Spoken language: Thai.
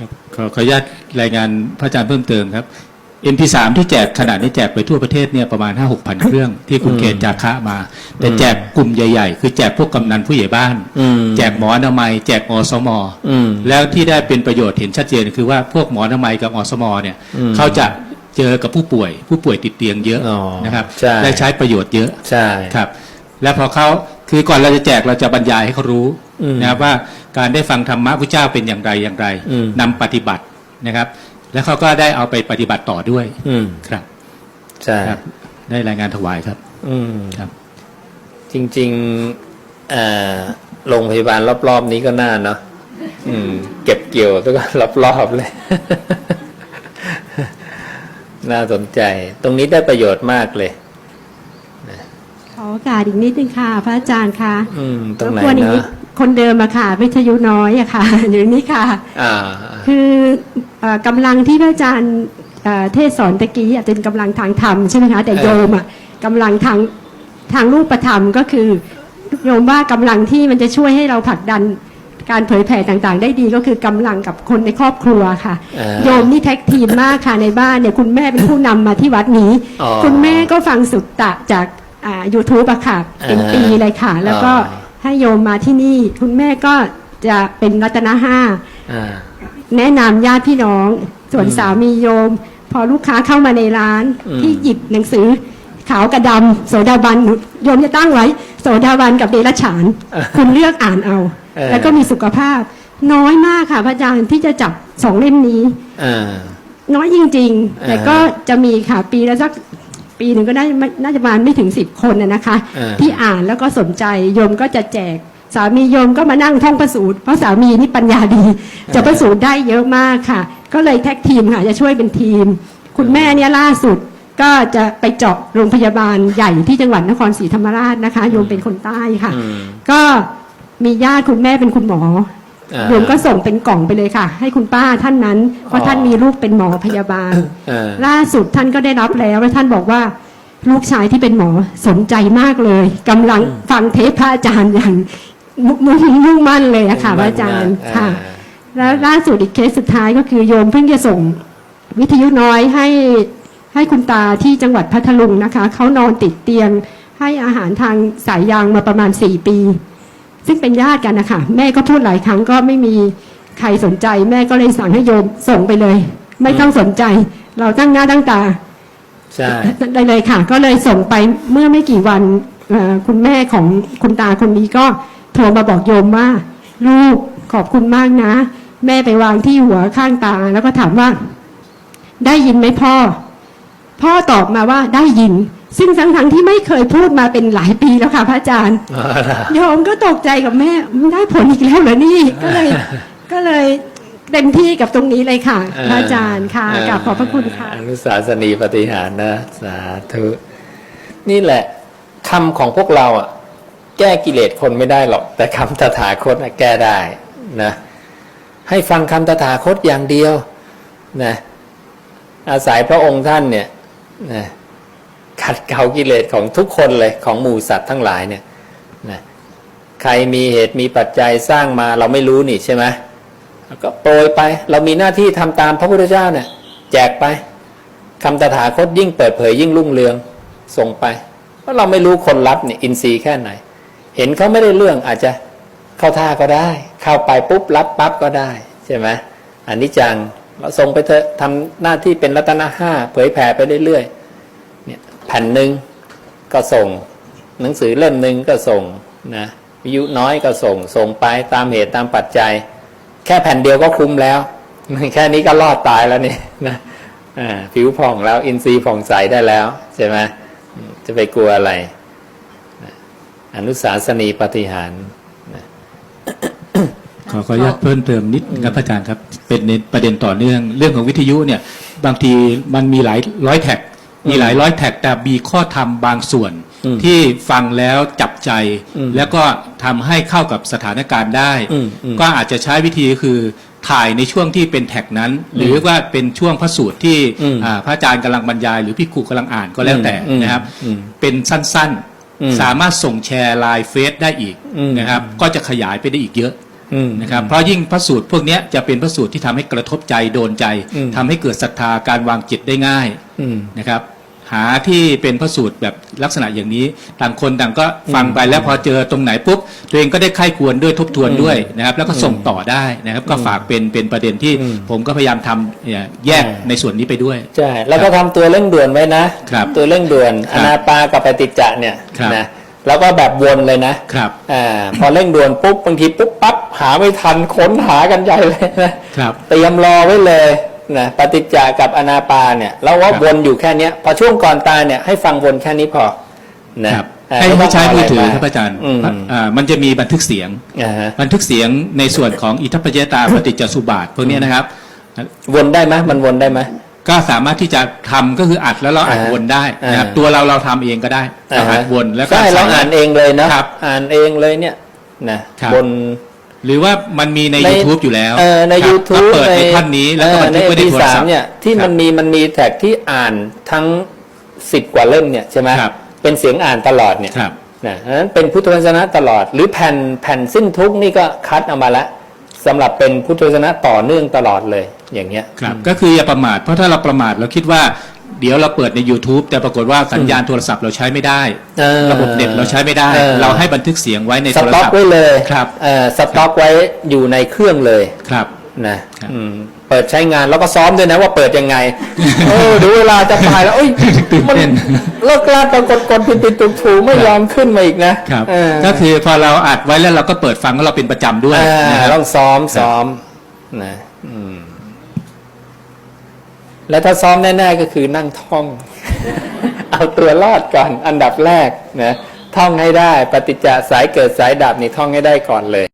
ครับขอขออนุญาตรายงานพระอาจารย์เพิ่มเติมครับ MP3 ที่แจกขนาดนี้แจกไปทั่วประเทศเนี่ยประมาณ 5 6พันเครื่องที่คุณเกณฑ์จากคะมา แต่แจกกลุ่มใหญ่ ๆ คือแจกพวกกำนันผู้ใหญ่บ้านอืมแจกหมออนามัย แจกอสมอืมแล้วที่ได้เป็นประโยชน์เห็นชัดเจนคือว่าพวกหมออนามัยกับอสมเนี่ยอืมเขาจะเจอกับผู้ป่วย ผู้ป่วยติดเตียงเยอะอ๋อนะครับใช่ได้ใช้ประโยชน์เยอะใช่ครับ แล้วพอเขาคือก่อนเราจะแจกเราจะบรรยายให้เขารู้อืมนะครับว่า การได้ฟังธรรมะพระเจ้าเป็นอย่างไรอย่างไรอืม นำปฏิบัตินะครับ แล้วเขาก็ได้เอาไปปฏิบัติต่อด้วยอืมครับใช่ครับ ได้รายงานถวายครับ อืมครับ จริงๆเอ่อโรงพยาบาลรอบๆนี้ก็น่าเนาะอืม เก็บเกี่ยวทุกคนรอบๆเลย น่าสนใจ ตรงนี้ได้ประโยชน์มากเลย ขอโอกาสอีกนิดนึงค่ะ พระอาจารย์ค่ะอืม ตรงไหนบกวนอีกนะด คนเดิมอะค่ะ วิทยุน้อยอะค่ะ อยู่นี่ค่ะ อ่าคือเอ่อกำลังที่พระอาจารย์เอ่อเทศสอนตะกี้อะเป็นกำลังทางธรรมใช่ไหมคะแต่เออโยมอะกำลังทางทางรูปธรรมก็คือโยมว่ากำลังที่มันจะช่วยให้เราผลักดันการเผยแผ่ต่างๆ ได้ดีก็คือกำลังกับคนในครอบครัวค่ะอ่าโยมนี่แท็กทีมมากค่ะในบ้านเนี่ยคุณแม่เป็นผู้นำมาที่วัดนี้อ๋อคุณแม่ก็ฟังสุตตะจากอ่า YouTube อะค่ะ เป็นอ่าปีเลยค่ะ แล้วก็อ๋อ ให้โยมมาที่นี่ คุณแม่ก็จะเป็นรัตนห้าอ่า แนะนำญาติพี่น้อง ส่วนสามีโยม พอลูกค้าเข้ามาในร้าน อืม ที่หยิบหนังสือ ขาวกับดำโสดาบันโยมจะตั้งไว้ โสดาบันกับเดรัจฉานคุณเลือกอ่านเอา เออ แล้วก็มีสุขภาพ น้อยมากค่ะพระอาจารย์ที่จะจับสองเล่มนี้ อ่า น้อยจริงๆ แต่ก็จะมีค่ะปีละสัก ปีหนึ่งก็ได้ไม่น่าจะประมาณไม่ถึงสิบคนนะนะคะ อ่า ที่อ่านแล้วก็สนใจโยมก็จะแจก สามีโยมก็มานั่งท่องประสูตรเพราะสามีนี่ปัญญาดี จะประสูตรได้เยอะมากค่ะ ก็เลยแท็กทีมค่ะจะช่วยเป็นทีม คุณแม่เนี่ยล่าสุดก็จะไปเจาะโรงพยาบาลใหญ่ที่จังหวัดนครศรีธรรมราชนะคะ โยมเป็นคนใต้ค่ะ อืม ก็มีญาติคุณแม่เป็นคุณหมออ่า โยมก็ส่งเป็นกล่องไปเลยค่ะ ให้คุณป้าท่านนั้นเพราะท่านมีลูกเป็นหมอพยาบาลอ่าล่าสุดท่านก็ได้รับแล้วและท่านบอกว่าลูกชายที่เป็นหมอสนใจมากเลยกำลังฟังเทปพระอาจารย์อย่างมุ่งมุ่งมุ่งมั่นเลยอะค่ะพระอาจารย์ค่ะ แล้วล่าสุดอีกเคสสุดท้ายก็คือโยมเพิ่งจะส่งวิทยุน้อยให้ให้คุณตาที่จังหวัดพัทลุงนะคะเขานอนติดเตียงให้อาหารทางสายยางมาประมาณสี่ปี ซึ่งเป็นญาติกันนะคะแม่ก็พูดหลายครั้งก็ไม่มีใครสนใจ แม่ก็เลยสั่งให้โยมส่งไปเลย ไม่ต้องสนใจ เราตั้งหน้าตั้งตาใช่ได้เลยค่ะ ก็เลยส่งไปเมื่อไม่กี่วันเอ่อคุณแม่ของคุณตาคนนี้ก็โทรมาบอกโยมว่า ลูกขอบคุณมากนะ แม่ไปวางที่หัวข้างตา แล้วก็ถามว่า ได้ยินไหมพ่อ พ่อตอบมาว่าได้ยิน ซึ่งทั้งทั้งๆที่ไม่เคยพูดมาเป็นหลายปีแล้วค่ะ พระอาจารย์อ๋อล่ะโยมก็ตกใจกับแม่มันได้ผลอีกแล้วเหรอนี่ก็เลยก็เลยเต็มที่กับตรงนี้เลยค่ะ พระอาจารย์ค่ะกราบขอบพระคุณค่ะอนุสาสนีปฏิหารนะ สาธุนี่แหละคำของพวกเราอะ แก้กิเลสคนไม่ได้หรอก แต่คำตถาคตน่ะแก้ได้นะให้ฟังคำตถาคตอย่างเดียวนะอาศัยพระองค์ท่านเนี่ยนะ ขัดเกลากิเลสของทุกคนเลยของหมู่สัตว์ทั้งหลายเนี่ยนะใครมีเหตุมีปัจจัยสร้างมาเราไม่รู้นี่ใช่ไหมก็โปรยไป เรามีหน้าที่ทำตามพระพุทธเจ้าเนี่ยแจกไปคำตถาคตยิ่งเปิดเผยยิ่งรุ่งเรืองส่งไปเพราะเราไม่รู้คนรับเนี่ยอินทรีย์แค่ไหน เห็นเขาไม่ได้เรื่องอาจจะเข้าท่าก็ได้ เข้าไปปุ๊บรับปั๊บก็ได้ใช่ไหมอันนี้จังเราส่งไปเถอะทำหน้าที่เป็นรัตนห้าเผยแผ่ไปเรื่อยๆเนี่ย แผ่นหนึ่งก็ส่ง หนังสือเล่มหนึ่งก็ส่งนะวิทยุน้อยก็ส่ง ส่งไปตามเหตุตามปัจจัย แค่แผ่นเดียวก็คุ้มแล้ว แค่นี้ก็รอดตายแล้วนี่นะผิวผ่องแล้วอินทรีย์ผ่องใสได้แล้วใช่ไหมจะไปกลัวอะไร อนุสาสนีปฏิหารขอขออนุญาตเพิ่มเติมนิดครับอาจารย์ครับ เป็นในประเด็นต่อเนื่อง เรื่องของวิทยุเนี่ย บางทีมันมีหลายร้อยแท็ก มีหลายร้อยแท็กแต่มีข้อธรรมบางส่วนอืมที่ฟังแล้วจับใจอืมแล้วก็ทำให้เข้ากับสถานการณ์ได้อืมอืมก็อาจจะใช้วิธีคือถ่ายในช่วงที่เป็นแท็กนั้น หรือว่าเป็นช่วงพระสูตรที่อืมอ่าพระอาจารย์กำลังบรรยาย หรือพี่ครูกำลังอ่านก็แล้วแต่อืมนะครับอืมเป็นสั้นอืมๆสามารถส่งแชร์ไลน์เฟซได้อีกอืมนะครับ ก็จะขยายไปได้อีกเยอะอืมนะครับเพราะยิ่งพระสูตรพวกเนี้ยจะเป็นพระสูตรที่ทำให้กระทบใจโดนใจอืมทำให้เกิดศรัทธาการวางจิตได้ง่ายอืม นะครับหาที่เป็นพระสูตรแบบลักษณะอย่างนี้ ต่างคนต่างก็ฟังไปแล้วพอเจอตรงไหนปุ๊บ ตัวเองก็ได้ไข้ควรด้วยทบทวนด้วยนะครับ แล้วก็ส่งต่อได้นะครับ ก็ฝากเป็นเป็นประเด็นที่อืมผมก็พยายามทำเนี่ยแยกอ่าในส่วนนี้ไปด้วยใช่แล้วก็ทำตัวเร่งด่วนไว้นะครับตัวเร่งด่วนคอรับนาปากับปฏิจจะเนี่ยครับนะแล้วก็แบบวนเลยนะครับอ่าพอเร่งด่วนปุ๊บบางทีปุ๊บปั๊บหาไม่ทันค้นหากันใหญ่เลยนะครับเตรียมรอไว้เลย นะปฏิจจากับอนาปาเนี่ยเราว่าครับวนอยู่แค่เนี้ยพอช่วงก่อนตายเนี่ยให้ฟังวนแค่นี้พอนะครับอ่าให้ต้ไม่งใช้มือถือเะไครับอาจารย์อืมอ่ามันจะมีบันทึกเสียงอ่าฮะบันทึกเสียงในส่วนของอิทัปปัจจยตาปฏิจจสุบาทพวกเนี้ยนะครับ วนได้ไหมมันวนได้ไหมก็สามารถที่จะทำก็คืออัดแล้วเราอัดอ่าวนได้นะครับอ่าตัวเราเราทำเองก็ได้เราอัดวนแล้วก็ใช่เราสมถอ่านเองเลยนะครับอ่านเองเลยเนี่ยนะครับบน หรือว่ามันมีใน ใน YouTube อยู่แล้วเออใน ครับ YouTube ก็เปิดในท่านนี้แล้วก็บันทึกไว้ในโทรศัพ MP3 ท์ เนี่ยที่ครับมันมีมันมีแท็กที่อ่านทั้งสิบกว่าเล่มเนี่ยใช่ไหมครับ เป็นเสียงอ่านตลอดเนี่ยครับ นะอันนั้นเป็นพุทธวจนะตลอด หรือแผ่นแผ่นสิ้นทุกข์นี่ก็คัดเอามาแล้วสำหรับเป็นพุทธวจนะต่อเนื่องตลอดเลยอย่างเงี้ย ครับก็คืออย่าประมาทเพราะถ้าเราประมาทเราคิดว่า เดี๋ยวเราเปิดใน YouTube แต่ปรากฏว่าสัญญาณโทรศัพท์เราใช้ไม่ได้ เออระบบเน็ตเราใช้ไม่ได้ เออ เราให้บันทึกเสียงไว้ในสโทรต็อกศัพท์ ไว้เลยครับ เออสต็อกไว้อยู่ในเครื่องเลย ครับ นะครับอืมเปิดใช้งานแล้วก็ซ้อมด้วยนะว่าเปิดยังไง เออดูเวลาจะตายแล้วเอ้ยตื่นมันเต้นเลิกลาดปรากฏกดผิดผิดถูกถูกไม่ยอมขึ้นมาอีกนะครับ เออก็คือพอเราอัดไว้แล้วเราก็เปิดฟังแล้วเราเป็นประจำด้วยอ่านะครับ ต้องซ้อมซ้อมนะอืม แล้วถ้าซ้อมแน่ ๆ ก็คือนั่งท่อง เอาตัวรอดก่อน อันดับแรกนะท่องให้ได้ ปฏิจจสายเกิดสายดับนี่ท่องให้ได้ก่อนเลย